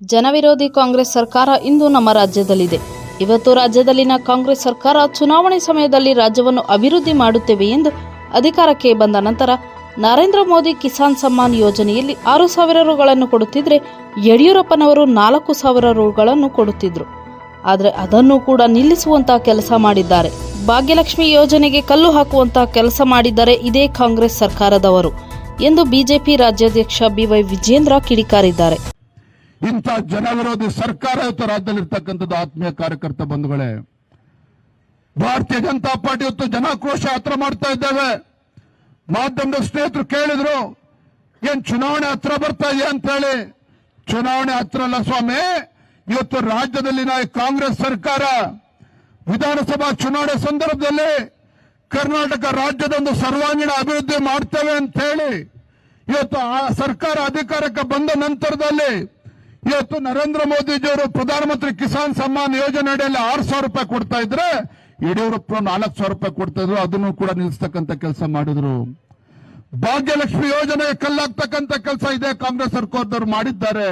ಜನವಿರೋಧಿ ಕಾಂಗ್ರೆಸ್ ಸರ್ಕಾರ ಇಂದು ನಮ್ಮ ರಾಜ್ಯದಲ್ಲಿದೆ. ಇವತ್ತು ರಾಜ್ಯದಲ್ಲಿನ ಕಾಂಗ್ರೆಸ್ ಸರ್ಕಾರ ಚುನಾವಣೆ ಸಮಯದಲ್ಲಿ ರಾಜ್ಯವನ್ನು ಅಭಿವೃದ್ಧಿ ಮಾಡುತ್ತೇವೆ ಎಂದು ಅಧಿಕಾರಕ್ಕೆ ಬಂದ ನಂತರ ನರೇಂದ್ರ ಮೋದಿ ಕಿಸಾನ್ ಸಮ್ಮಾನ್ ಯೋಜನೆಯಲ್ಲಿ ಆರು ಸಾವಿರ ರುಗಳನ್ನು ಕೊಡುತ್ತಿದ್ರೆ ಯಡಿಯೂರಪ್ಪನವರು ನಾಲ್ಕು ಸಾವಿರ ರುಗಳನ್ನು ಕೊಡುತ್ತಿದ್ರು. ಆದರೆ ಅದನ್ನು ಕೂಡ ನಿಲ್ಲಿಸುವಂತಹ ಕೆಲಸ ಮಾಡಿದ್ದಾರೆ. ಭಾಗ್ಯಲಕ್ಷ್ಮಿ ಯೋಜನೆಗೆ ಕಲ್ಲು ಹಾಕುವಂತಹ ಕೆಲಸ ಮಾಡಿದ್ದಾರೆ ಇದೇ ಕಾಂಗ್ರೆಸ್ ಸರ್ಕಾರದವರು ಎಂದು ಬಿಜೆಪಿ ರಾಜ್ಯಾಧ್ಯಕ್ಷ ಬಿವೈ ವಿಜೇಂದ್ರ ಕಿಡಿಕಾರಿದ್ದಾರೆ. ಇಂಥ ಜನವಿರೋಧಿ ಸರ್ಕಾರ ಇವತ್ತು ರಾಜ್ಯದಲ್ಲಿರ್ತಕ್ಕಂಥದ್ದು ಆತ್ಮೀಯ ಕಾರ್ಯಕರ್ತ ಬಂಧುಗಳೇ. ಭಾರತೀಯ ಜನತಾ ಪಾರ್ಟಿ ಇವತ್ತು ಜನಾಕ್ರೋಶ ಹತ್ರ ಮಾಡ್ತಾ ಇದ್ದೇವೆ. ಮಾಧ್ಯಮದ ಸ್ನೇಹಿತರು ಕೇಳಿದ್ರು, ಏನ್ ಚುನಾವಣೆ ಹತ್ರ ಬರ್ತಾ ಇದೆ ಅಂತ ಹೇಳಿ. ಚುನಾವಣೆ ಹತ್ರ ಅಲ್ಲ ಸ್ವಾಮಿ, ಇವತ್ತು ರಾಜ್ಯದಲ್ಲಿನ ಕಾಂಗ್ರೆಸ್ ಸರ್ಕಾರ ವಿಧಾನಸಭಾ ಚುನಾವಣೆ ಸಂದರ್ಭದಲ್ಲಿ ಕರ್ನಾಟಕ ರಾಜ್ಯದ ಒಂದು ಸರ್ವಾಂಗೀಣ ಅಭಿವೃದ್ಧಿ ಮಾಡ್ತೇವೆ ಅಂತ ಹೇಳಿ, ಇವತ್ತು ಆ ಸರ್ಕಾರ ಅಧಿಕಾರಕ್ಕೆ ಬಂದ ನಂತರದಲ್ಲಿ ಇವತ್ತು ನರೇಂದ್ರ ಮೋದಿಜಿಯವರು ಪ್ರಧಾನಮಂತ್ರಿ ಕಿಸಾನ್ ಸಮ್ಮಾನ್ ಯೋಜನೆ ಅಡಿಯಲ್ಲಿ ಆರು ಸಾವಿರ ರೂಪಾಯಿ ಕೊಡ್ತಾ ಇದ್ರೆ ಯಡಿಯೂರಪ್ಪ ನಾಲ್ಕು ಸಾವಿರ ರೂಪಾಯಿ ಕೊಡ್ತಾ ಇದ್ರು. ಅದನ್ನು ಕೂಡ ನಿಲ್ಲಿಸ್ತಕ್ಕಂಥ ಕೆಲಸ ಮಾಡಿದ್ರು. ಭಾಗ್ಯಲಕ್ಷ್ಮಿ ಯೋಜನೆ ಕಲ್ಲಾಗ್ತಕ್ಕಂಥ ಕೆಲಸ ಇದೆ ಕಾಂಗ್ರೆಸ್ ಸರ್ಕಾರದವರು ಮಾಡಿದ್ದಾರೆ.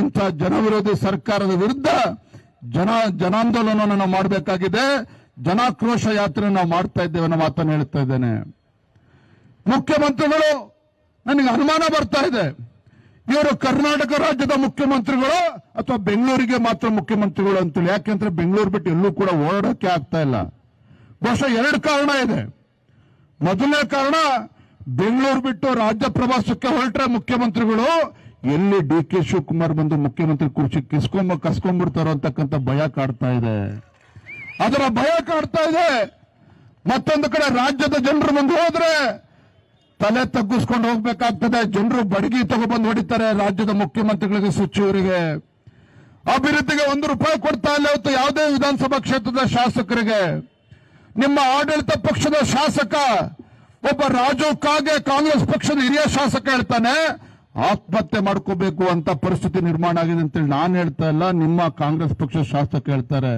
ಇಂಥ ಜನವಿರೋಧಿ ಸರ್ಕಾರದ ವಿರುದ್ಧ ಜನ ಜನಾಂದೋಲನವನ್ನು ನಾವು ಮಾಡಬೇಕಾಗಿದೆ. ಜನಾಕ್ರೋಶ ಯಾತ್ರೆ ನಾವು ಮಾಡ್ತಾ ಇದ್ದೇವೆ ಅನ್ನೋ ಮಾತನ್ನು ಹೇಳ್ತಾ ಇದ್ದೇನೆ. ಮುಖ್ಯಮಂತ್ರಿಗಳು, ನನಗೆ ಅನುಮಾನ ಬರ್ತಾ ಇದೆ. ಇವರು ಕರ್ನಾಟಕ ರಾಜ್ಯದ ಮುಖ್ಯಮಂತ್ರಿಗಳು ಅಥವಾ ಬೆಂಗಳೂರಿಗೆ ಮಾತ್ರ ಮುಖ್ಯಮಂತ್ರಿಗಳು ಅಂತೇಳಿ. ಯಾಕೆಂದ್ರೆ ಬೆಂಗಳೂರು ಬಿಟ್ಟು ಎಲ್ಲೂ ಕೂಡ ಓಡಾಡಕ್ಕೆ ಆಗ್ತಾ ಇಲ್ಲ. ಬಹುಶಃ ಎರಡು ಕಾರಣ ಇದೆ. ಮೊದಲನೇ ಕಾರಣ, ಬೆಂಗಳೂರು ಬಿಟ್ಟು ರಾಜ್ಯ ಪ್ರವಾಸಕ್ಕೆ ಹೊರಟ್ರೆ ಮುಖ್ಯಮಂತ್ರಿಗಳು, ಎಲ್ಲಿ ಡಿ ಕೆ ಶಿವಕುಮಾರ್ ಬಂದು ಮುಖ್ಯಮಂತ್ರಿ ಕುರ್ಚಿ ಕಿಸ್ಕೊಂಬ, ಕಸ್ಕೊಂಡ್ಬಿಡ್ತಾರೋ ಅಂತಕ್ಕಂಥ ಭಯ ಕಾಡ್ತಾ ಇದೆ. ಅದರ ಭಯ ಕಾಡ್ತಾ ಇದೆ. ಮತ್ತೊಂದು ಕಡೆ ರಾಜ್ಯದ ಜನರು ಮುಂದೆ ಹೋದ್ರೆ ತಲೆ ತಗ್ಗಿಸ್ಕೊಂಡು ಹೋಗ್ಬೇಕಾಗ್ತದೆ. ಜನರು ಬಡಗಿ ತಗೊಬಂದು ಹೊಡಿತಾರೆ. ರಾಜ್ಯದ ಮುಖ್ಯಮಂತ್ರಿಗಳಿಗೆ ಸಚಿವರಿಗೆ ಅಭಿವೃದ್ಧಿಗೆ ಒಂದು ರೂಪಾಯಿ ಕೊಡ್ತಾ ಇಲ್ಲ ಇವತ್ತು ಯಾವುದೇ ವಿಧಾನಸಭಾ ಕ್ಷೇತ್ರದ ಶಾಸಕರಿಗೆ. ನಿಮ್ಮ ಆಡಳಿತ ಪಕ್ಷದ ಶಾಸಕ, ಒಬ್ಬ ರಾಜು ಕಾಗೆ ಕಾಂಗ್ರೆಸ್ ಪಕ್ಷದ ಹಿರಿಯ ಶಾಸಕ ಹೇಳ್ತಾನೆ, ಆತ್ಮಹತ್ಯೆ ಮಾಡ್ಕೋಬೇಕು ಅಂತ ಪರಿಸ್ಥಿತಿ ನಿರ್ಮಾಣ ಆಗಿದೆ ಅಂತೇಳಿ ನಾನು ಹೇಳ್ತಾ ಇಲ್ಲ, ನಿಮ್ಮ ಕಾಂಗ್ರೆಸ್ ಪಕ್ಷದ ಶಾಸಕ ಹೇಳ್ತಾರೆ.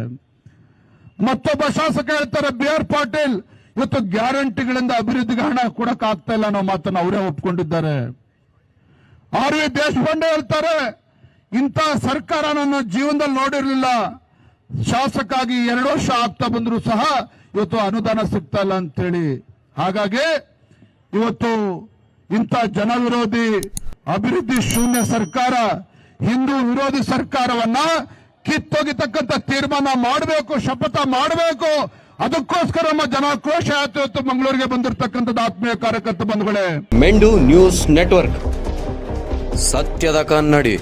ಮತ್ತೊಬ್ಬ ಶಾಸಕ ಹೇಳ್ತಾರೆ, ಬಿ ಆರ್ ಪಾಟೀಲ್ ಇವತ್ತು ಗ್ಯಾರಂಟಿಗಳಿಂದ ಅಭಿವೃದ್ಧಿಗೆ ಹಣ ಕೊಡಕ್ ಆಗ್ತಾ ಇಲ್ಲ ಅನ್ನೋ ಮಾತನ್ನು ಅವರೇ ಒಪ್ಕೊಂಡಿದ್ದಾರೆ. ಆರ್ ವಿ ದೇಶಪಾಂಡೆ ಹೇಳ್ತಾರೆ, ಇಂಥ ಸರ್ಕಾರ ನನ್ನ ಜೀವನದಲ್ಲಿ ನೋಡಿರಲಿಲ್ಲ. ಶಾಸಕಾಗಿ ಎರಡು ವರ್ಷ ಆಗ್ತಾ ಬಂದರೂ ಸಹ ಇವತ್ತು ಅನುದಾನ ಸಿಗ್ತಾ ಇಲ್ಲ ಅಂತೇಳಿ. ಹಾಗಾಗಿ ಇವತ್ತು ಇಂಥ ಜನವಿರೋಧಿ ಅಭಿವೃದ್ಧಿ ಶೂನ್ಯ ಸರ್ಕಾರ, ಹಿಂದೂ ವಿರೋಧಿ ಸರ್ಕಾರವನ್ನ ಕಿತ್ತೊಗಿತಕ್ಕಂಥ ತೀರ್ಮಾನ ಮಾಡಬೇಕು, ಶಪಥ ಮಾಡಬೇಕು ಅದಕ್ಕೋಸ್ಕರ ನಮ್ಮ ಜನಾಕ್ರೋಶ ಆಯ್ತು ಇವತ್ತು ಮಂಗಳೂರಿಗೆ ಬಂದಿರತಕ್ಕಂಥದ್ದು ಆತ್ಮೀಯ ಕಾರ್ಯಕರ್ತ ಬಂಧುಗಳೇ. ಮೆಂಡು ನ್ಯೂಸ್ ನೆಟ್ವರ್ಕ್. ಸತ್ಯದ ಕನ್ನಡಿ.